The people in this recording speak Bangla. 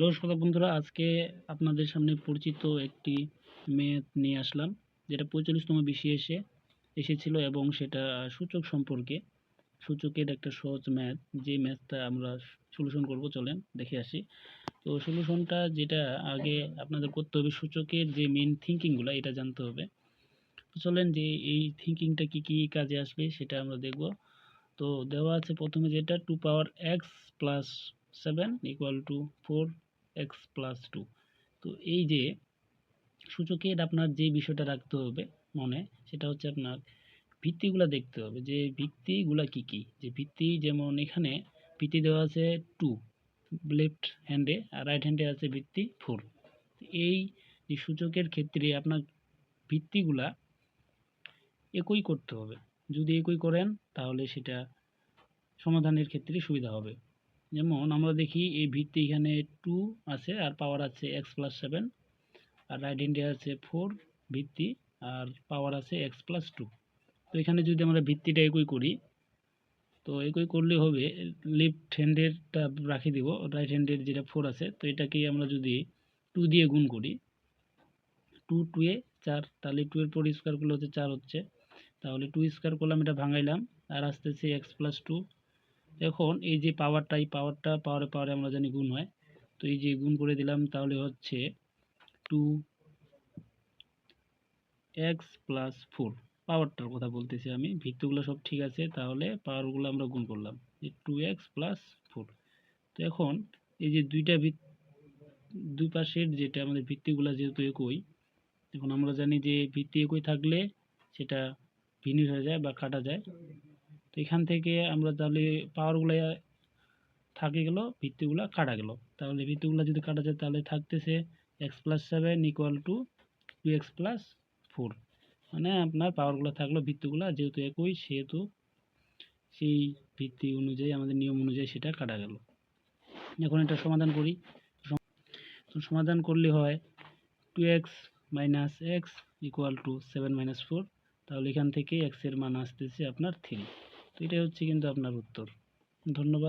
নমস্কার বন্ধুরা, আজকে আপনাদের সামনে পরিচিত একটি ম্যাথ নিয়ে আসলাম, যেটা পঁয়তাল্লিশতম বেশি এসে এসেছিল এবং সেটা সূচক সম্পর্কে, সূচকের একটা সহজ ম্যাথ, যে ম্যাথটা আমরা সলিউশন করব, চলেন দেখে আসি। তো সলিউশনটা যেটা আগে আপনাদের করতে হবে, সূচকের যে মেন থিঙ্কিংগুলো এটা জানতে হবে। চলেন যে এই থিঙ্কিংটা কি কি কাজে আসবে, সেটা আমরা দেখব। তো দেওয়া আছে প্রথমে যেটা two power x plus seven equal to four x plus two তো এই যে সূচকের আপনার যে বিষয়টা রাখতে হবে মনে, সেটা হচ্ছে আপনার ভিত্তিগুলো দেখতে হবে। যে ভিত্তিগুলো কি কি? যে ভিত্তি যেমন এখানে ভিত্তি দেওয়া আছে টু লেফট হ্যান্ডে আর রাইট হ্যান্ডে আছে ভিত্তি ফোর এই যে সূচকের ক্ষেত্রে আপনার ভিত্তিগুলা একই করতে হবে। যদি একই করেন, তাহলে সেটা সমাধানের ক্ষেত্রে সুবিধা হবে। যেমন আমরা দেখি এই ভিত্তি এখানে টু আছে আর পাওয়ার আছে এক্স প্লাস সেভেন আর রাইট হ্যান্ডে আছে ফোর ভিত্তি, আর পাওয়ার আছে এক্স প্লাস টু তো এখানে যদি আমরা ভিত্তিটা একই করি, তো একই করলে হবে লেফট হ্যান্ডেরটা রাখি দিব রাইট হ্যান্ডের যেটা ফোর আছে, তো এটাকে আমরা যদি টু দিয়ে গুণ করি টু টু এ চার, তাহলে টু এর পর স্কোয়ার করলে হচ্ছে চার হচ্ছে। তাহলে টু স্কোয়ার করলাম, এটা ভাঙাইলাম, আর আসতেছে এক্স প্লাস টু এখন এই যে পাওয়ারটা এই পাওয়ারটা পাওয়ারে পাওয়ারে আমরা জানি গুণ হয়। তো এই যে গুণ করে দিলাম, তাহলে হচ্ছে টু এক্স প্লাস ফোর পাওয়ারটার কথা বলতেছি আমি। ভিত্তিগুলো সব ঠিক আছে, তাহলে পাওয়ারগুলো আমরা গুণ করলাম। এই টু এক্স প্লাস ফোর তো এখন এই যে দুইটা ভিত, দুই পাশের যেটা আমাদের ভিত্তিগুলো যেহেতু একই, এখন আমরা জানি যে ভিত্তি একই থাকলে সেটা ভিন্ন হয়ে যায় বা কাটা যায়। এখান থেকে আমরা তাহলে পাওয়ারগুলো থাকে গেল, ভিত্তিগুলো কাটা গেল। তাহলে ভিত্তিগুলো যদি কাটা যায়, তাহলে থাকতেছে x plus seven equal to two x plus four মানে আপনার পাওয়ারগুলো থাকল, ভিত্তিগুলো যেহেতু একই, সেহেতু সেই ভিত্তি অনুযায়ী, আমাদের নিয়ম অনুযায়ী সেটা কাটা গেল। এখন এটা সমাধান করি। সমাধান করলে হয় two x minus x equal to seven minus four তাহলে এখান থেকে এক্সের মান আসতেছে আপনার থ্রি তো এটাই হচ্ছে কিন্তু আপনার উত্তর। ধন্যবাদ।